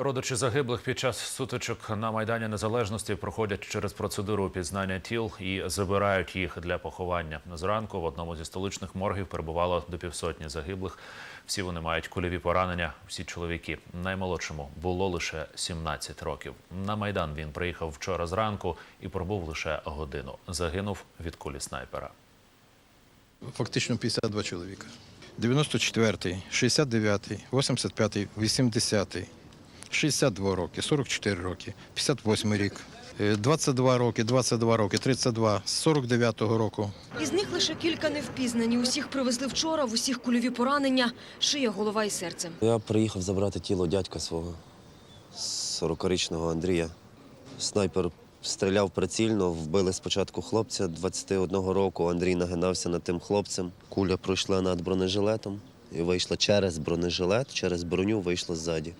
Родичі загиблих під час сутичок на Майдані Незалежності проходять через процедуру опізнання тіл і забирають їх для поховання. Зранку в одному зі столичних моргів перебувало до півсотні загиблих. Всі вони мають кульові поранення, всі чоловіки. Наймолодшому було лише 17 років. На Майдан він приїхав вчора зранку і пробув лише годину. Загинув від кулі снайпера. Фактично 52 чоловіка. 94-й, 69-й, 85-й, 80-й, 62 роки, 44 роки, 58 рік, е, 22 роки, 22 роки, 32, з 49-го року. Із них лише кілька не впізнані. Усіх привезли вчора, в усіх кульові поранення, шия, голова і серце. Я приїхав забрати тіло дядька свого, 40-річного Андрія. Снайпер стріляв прицільно, вбили спочатку хлопця 21 року. Андрій нагинався над тим хлопцем. Куля пройшла над бронежилетом і вийшла через бронежилет, через броню вийшла ззаді.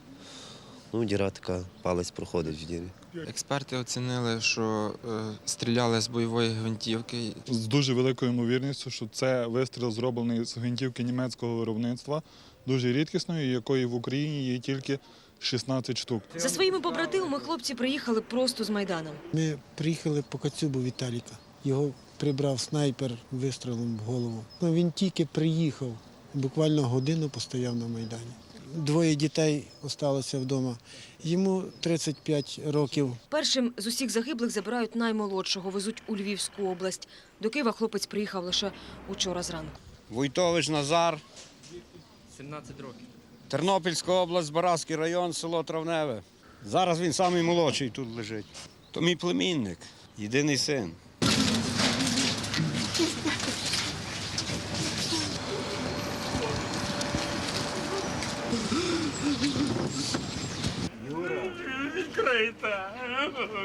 Ну, діра така, палець проходить в дірі. Експерти оцінили, що е, стріляли з бойової гвинтівки. з дуже великою ймовірністю, що це вистріл зроблений з гвинтівки німецького виробництва, дуже рідкісної, якої в Україні є тільки 16 штук. За своїми побратимами хлопці приїхали просто з Майдану. Ми приїхали по Кацюбу Віталіка. Його прибрав снайпер вистрілом в голову. Ну, він тільки приїхав, буквально годину постояв на Майдані. Двоє дітей залишилося вдома. Йому 35 років. Першим з усіх загиблих забирають наймолодшого, везуть у Львівську область. До Києва хлопець приїхав лише учора зранку. Войтович Назар. 17 років. Тернопільська область, Баразький район, село Травневе. Зараз він самий молодший тут лежить. То мій племінник, єдиний син.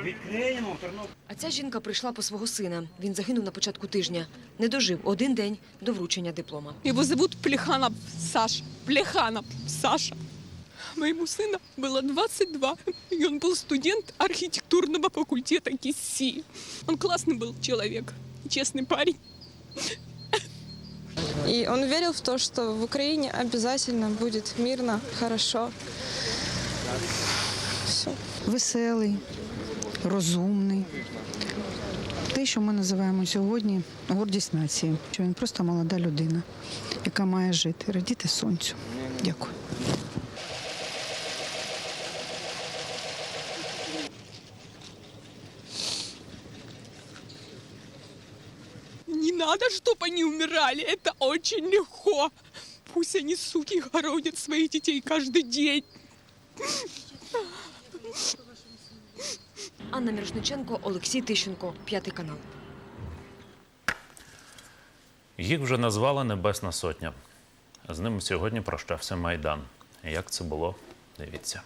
Відкриємо Тернопіль. А ця жінка прийшла по свого сина. Він загинув на початку тижня. Не дожив один день до вручення диплома. Его зовут Плеханов Саша. Плеханов Саша. Моему сыну было 22, и он был студент архитектурного факультета КИССИ. Он классный был человек, честный парень. И он верил в то, что в Украине обязательно будет мирно, хорошо. Все. веселий, розумний. Те, що ми називаємо сьогодні гордість нації. Що він просто молода людина, яка має жити, радіти сонцю. Дякую. Не надо, чтобы они умирали. Это очень легко. Пусть они, суки, хоронят своих детей каждый день. Анна Мірошниченко, Олексій Тищенко, п'ятий канал. Їх вже назвали Небесна Сотня. З ним сьогодні прощався Майдан. Як це було? Дивіться.